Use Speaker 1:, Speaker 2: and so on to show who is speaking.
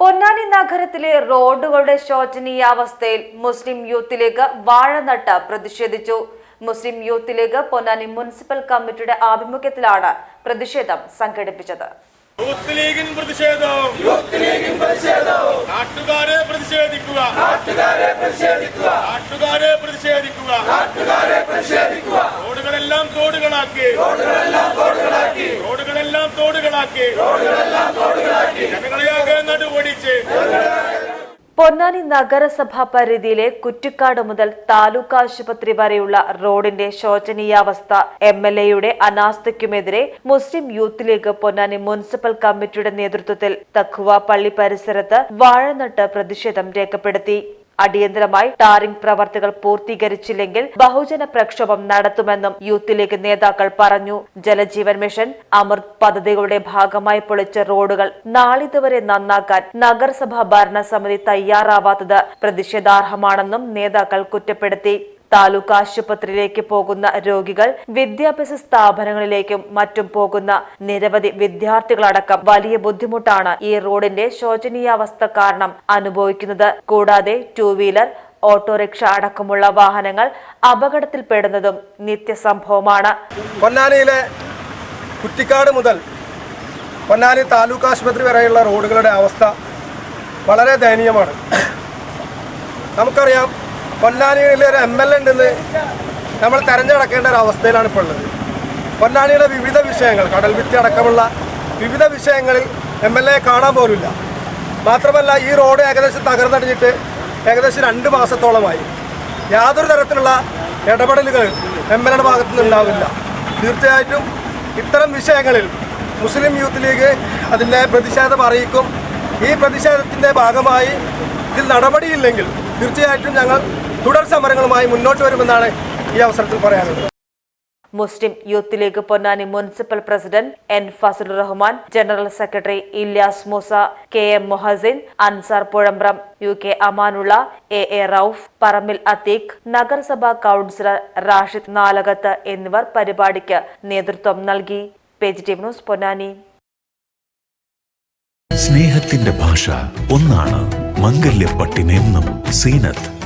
Speaker 1: പൊന്നാനി നഗരത്തിലെ റോഡുകളുടെ ശോചനീയാവസ്ഥയിൽ മുസ്ലിം youth league വാഴനട്ട പ്രതിഷേധിച്ചു. Muslim youth league Ponnani municipal കമ്മിറ്റിയുടെ ആഭിമുഖ്യത്തിലാണ് പ്രതിഷേധം സംഘടിപ്പിച്ചത്.
Speaker 2: യൂത്ത് ലീഗിൻ പ്രതിഷേധം. നാട്ടുകാരെ പ്രതിഷേധിക്കുക. നാട്ടുകാരെ പ്രതിഷേധിക്കുക. റോഡുകളെല്ലാം തോടുകളാക്കി. റോഡുകളെല്ലാം തോടുകളാക്കി. നടുവടിച്ച്.
Speaker 1: പൊന്നാനി നഗരസഭാ പരിധിയിലെ കുറ്റിക്കാട് മുതൽ താലൂക്ക് ആശുപത്രി വരെയുള്ള റോഡിന്റെ ശോചനീയാവസ്ഥ എം എൽ എയുടെ അനാസ്ഥയ്ക്കുമെതിരെ Muslim youth league Ponnani municipal കമ്മിറ്റിയുടെ നേതൃത്വത്തിൽ തഖുവ പള്ളി പരിസരത്ത് വാഴനട്ട് പ്രതിഷേധം രേഖപ്പെടുത്തി. അടിയന്തരമായി ടാറിംഗ് പ്രവർത്തികൾ പൂർത്തീകരിച്ചില്ലെങ്കിൽ ബഹുജന പ്രക്ഷോഭം നടത്തുമെന്നും യൂത്ത് ലീഗ് നേതാക്കൾ പറഞ്ഞു. ജലജീവൻ മിഷൻ അമൃത് പദ്ധതികളുടെ ഭാഗമായി പൊളിച്ച റോഡുകൾ നാളിതുവരെ നന്നാക്കാൻ നഗരസഭാ ഭരണസമിതി തയ്യാറാവാത്തത് പ്രതിഷേധാർഹമാണെന്നും നേതാക്കൾ കുറ്റപ്പെടുത്തി. താലൂക്ക് ആശുപത്രിയിലേക്ക് പോകുന്ന രോഗികൾ വിദ്യാഭ്യാസ സ്ഥാപനങ്ങളിലേക്കും മറ്റും പോകുന്ന നിരവധി വിദ്യാർത്ഥികളടക്കം വലിയ ബുദ്ധിമുട്ടാണ് ഈ റോഡിന്റെ ശോചനീയാവസ്ഥ കാരണം അനുഭവിക്കുന്നത്. കൂടാതെ ടൂ വീലർ ഓട്ടോറിക്ഷ അടക്കമുള്ള വാഹനങ്ങൾ അപകടത്തിൽപ്പെടുന്നതും നിത്യസംഭവമാണ്.
Speaker 3: പൊന്നാനിയിലെ കുറ്റിക്കാട് മുതൽ പൊന്നാനി താലൂക്ക് ആശുപത്രി വരെയുള്ള റോഡുകളുടെ അവസ്ഥ വളരെ ദയനീയമാണ്. നമുക്കറിയാം പൊന്നാനിയിലെ ഒരു എം എൽ എ ഉണ്ടെന്ന് നമ്മൾ തെരഞ്ഞെടുക്കേണ്ട ഒരു അവസ്ഥയിലാണ് ഇപ്പോൾ ഉള്ളത്. പൊന്നാനിയുടെ വിവിധ വിഷയങ്ങൾ കടൽ ഭിത്തി അടക്കമുള്ള വിവിധ വിഷയങ്ങളിൽ എം എൽ എ കാണാൻ പോലുമില്ല. മാത്രമല്ല ഈ റോഡ് ഏകദേശം തകർന്നടിഞ്ഞിട്ട് ഏകദേശം രണ്ട് മാസത്തോളമായി. യാതൊരു തരത്തിലുള്ള ഇടപെടലുകൾ എം എൽ എയുടെ ഭാഗത്തു നിന്നുണ്ടാവില്ല തീർച്ചയായിട്ടും ഇത്തരം വിഷയങ്ങളിൽ മുസ്ലിം യൂത്ത് ലീഗ് അതിന്റെ പ്രതിഷേധം അറിയിക്കും. ഈ പ്രതിഷേധത്തിന്റെ ഭാഗമായി ഇതിൽ നടപടിയില്ലെങ്കിൽ തീർച്ചയായിട്ടും ഞങ്ങൾ തുടർ സമരങ്ങളുമായി മുന്നോട്ട് വരുമെന്നാണ് ഈ അവസരത്തിൽ പറയാനുള്ളത്.
Speaker 1: Muslim youth league Ponnani municipal president N Fazal Rahman general secretary Ilyas Moosa K M Mohsin Ansar Puzhambram U K Amanulla A A Rauf Parambil Atheeq നഗരസഭാ കൌൺസിലർ റാഷിദ് നാലകത്ത് എന്നിവർ പരിപാടിക്ക് നേതൃത്വം നൽകി. Page team news Ponnani.
Speaker 4: സ്നേഹത്തിന്റെ ഭാഷ ഒന്നാണ് മംഗല്യപ്പട്ടിനെന്നും സീനത്ത്.